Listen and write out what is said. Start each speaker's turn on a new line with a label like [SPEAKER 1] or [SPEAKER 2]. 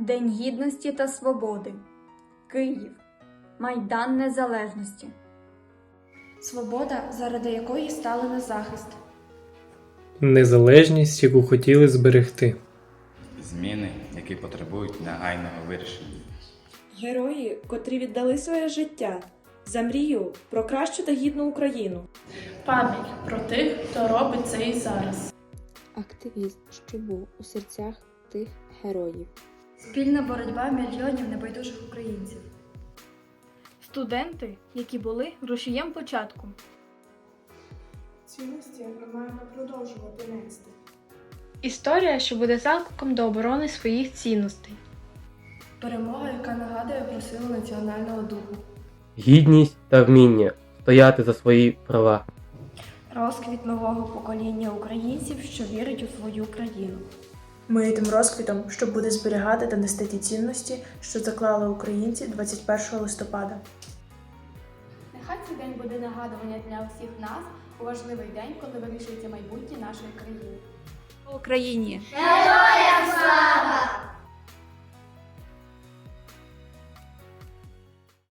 [SPEAKER 1] День Гідності та Свободи. Київ. Майдан Незалежності.
[SPEAKER 2] Свобода, заради якої стали на захист.
[SPEAKER 3] Незалежність, яку хотіли зберегти.
[SPEAKER 4] Зміни, які потребують негайного вирішення.
[SPEAKER 5] Герої, котрі віддали своє життя за мрію про кращу та гідну Україну.
[SPEAKER 6] Пам'ять про тих, хто робить це і зараз.
[SPEAKER 7] активізм, що був у серцях тих героїв.
[SPEAKER 8] Спільна боротьба мільйонів небайдужих українців. Студенти, які були рушієм початку.
[SPEAKER 9] Цінності ми маємо продовжувати нести.
[SPEAKER 2] Історія, що буде закликом до оборони своїх цінностей.
[SPEAKER 6] Перемога, яка нагадує про силу національного духу.
[SPEAKER 10] гідність та вміння стояти за свої права.
[SPEAKER 2] Розквіт нового покоління українців, що вірить у свою країну.
[SPEAKER 5] Ми тим розквітом, що буде зберігати та нести ті цінності, що заклали українці 21 листопада.
[SPEAKER 11] Нехай цей день буде нагадування для всіх нас у важливий день, коли вирішується майбутнє нашої країни.
[SPEAKER 1] Україні.
[SPEAKER 11] Героям слава!